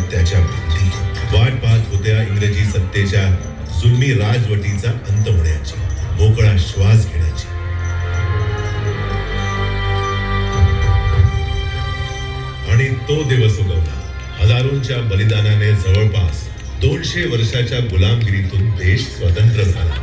त्याच्या भिंती वाट पाहत होत्या इंग्रजी सत्तेच्या जुलमी राजवटीचा अंत होण्याची मोकळा श्वास घेण्याची. आणि तो दिवस उगवला. हजारोंच्या बलिदानाने जवळपास दोनशे वर्षाच्या गुलामगिरीतून देश स्वतंत्र झाला.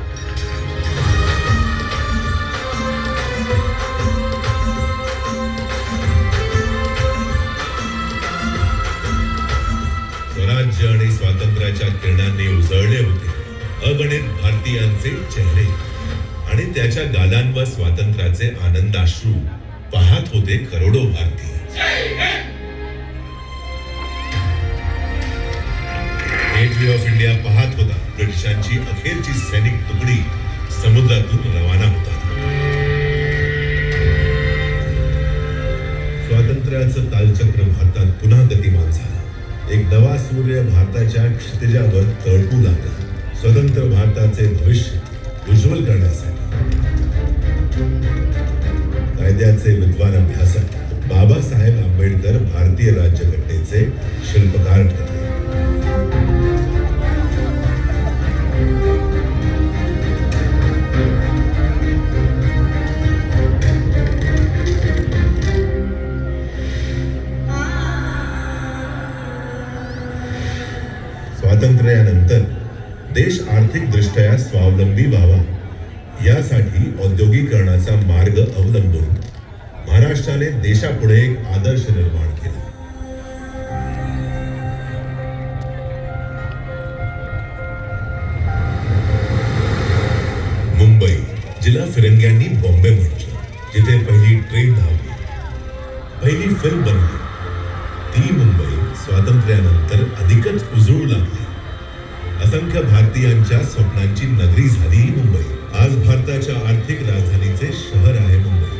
किरणांनी उजळले होते. अगणित भारतीयांचे चेहरे. आणि त्याच्या गालांवर स्वातंत्र्याचे आनंदाश्रू पाहत होते करोडो भारतीय. गेटवे ऑफ इंडिया पाहत होता. ब्रिटिशांची अखेरची सैनिक तुकडी समुद्रातून रवाना होता. स्वातंत्र्याचं कालचक्र भारतात पुन्हा एक नवा सूर्य भारताच्या क्षितिजावर तळपू लागला. स्वतंत्र भारताचे भविष्य उज्ज्वल करण्यासाठी. कायद्याचे विद्वान अभ्यासक बाबासाहेब आंबेडकर भारतीय राज्य देश आर्थिकदृष्ट्या स्वावलंबी व्हावा. यासाठी औद्योगिकरणाचा मार्ग अवलंबून महाराष्ट्राने देशापुढे एक आदर्श निर्माण केला. मुंबई जिला फिरंग्यांनी बॉम्बे म्हटलं, जिथे पहिली ट्रेन धावली. पहिली फ़िल्म बनली. ती मुंबई स्वातंत्र्यानंतर अधिकच उजळू लागली. असंख्य भारतीयांच्या स्वप्नांची नगरी झाली ही मुंबई. आज भारताच्या आर्थिक राजधानीचे शहर आहे मुंबई.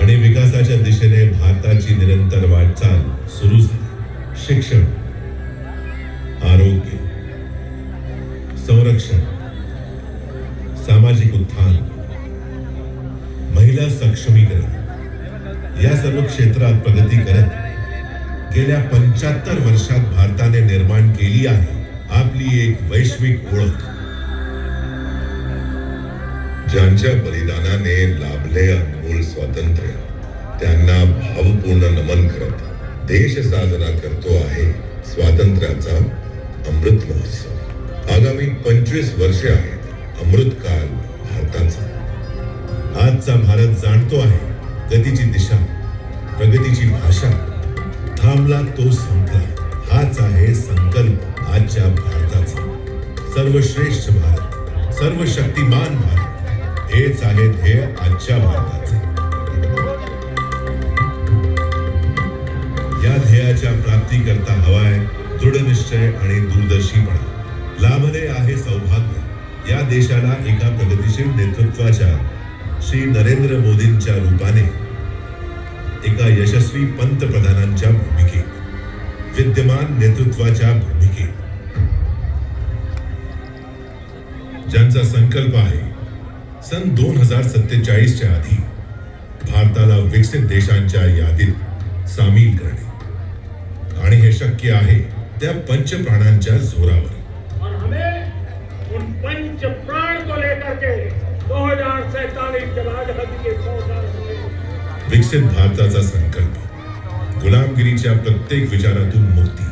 आणि विकासाच्या दिशेने भारताची निरंतर वाटचाल सुरू झाली. शिक्षण आरोग्य संरक्षण सामाजिक उत्थान महिला सक्षमीकरण या सर्व क्षेत्रात प्रगती करत गेल्या पंच्याहत्तर वर्षात भारताने निर्माण केली आहे आपली एक वैश्विक ओळख. ज्यांच्या बलिदानाने लाभले अनमोल स्वातंत्र्य त्यांना भावपूर्ण नमन करत देश साजरा करतो आहे स्वातंत्र्याचा अमृत महोत्सव. आगामी पंचवीस वर्षे आहेत अमृतकाल भारताचा. आजचा भारत जाणतो आहे गतीची दिशा प्रगतीची भाषा. थांबला तो संपला. हाच आहे संकल्प आजच्या भारताचा. सर्वश्रेष्ठ भारत सर्वशक्तिमान भारत. हेच आहे ध्येय आजच्या भारताचे. या ध्येयाच्या प्राप्ती करता हवाय दृढ निश्चय आणि दूरदर्शीपणा. लाभले आहे सौभाग्य. या देशाला एका प्रगतीशील नेतृत्वाच्या श्री नरेंद्र मोदींच्या रूपाने एका यशस्वी पंतप्रधानांच्या भूमिकेत विद्यमान नेतृत्वाच्या भूमिकेत. ज्यांचा संकल्प आहे सन दोन हजार सत्तेचाळीसच्या आधी भारताला विकसित देशांच्या यादीत सामील करणे. आणि हे शक्य आहे त्या पंचप्राणांच्या जोरावर. और हमें उन पंच प्राण को लेकर के दो हजार सैतालीस के सौ विकसित भारताचा संकल्प. गुलामगिरीच्या प्रत्येक विचारातून मुक्ती.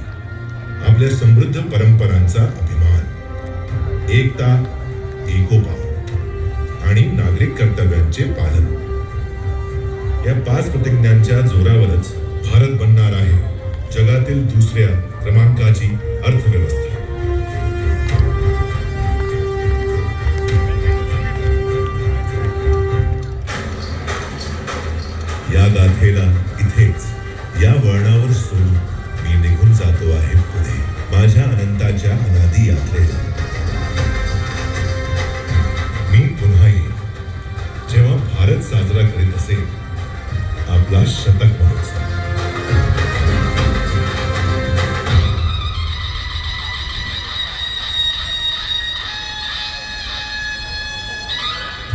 आपल्या समृद्ध परंपरांचा अभिमान. एकता एकोपा आणि नागरिक कर्तव्यांचे पालन. या पाच प्रतिज्ञांच्या जोरावरच भारत बनणार आहे. जगातील दुसऱ्या क्रमांकाची या गाथेला इथेच या वळणावर सोडून मी निघून जातो आहे पुढे माझ्या अनंताच्या अनादी यात्रेला. मी पुन्हा येईन. जेव्हा भारत साजरा करीत असेल आपला शतक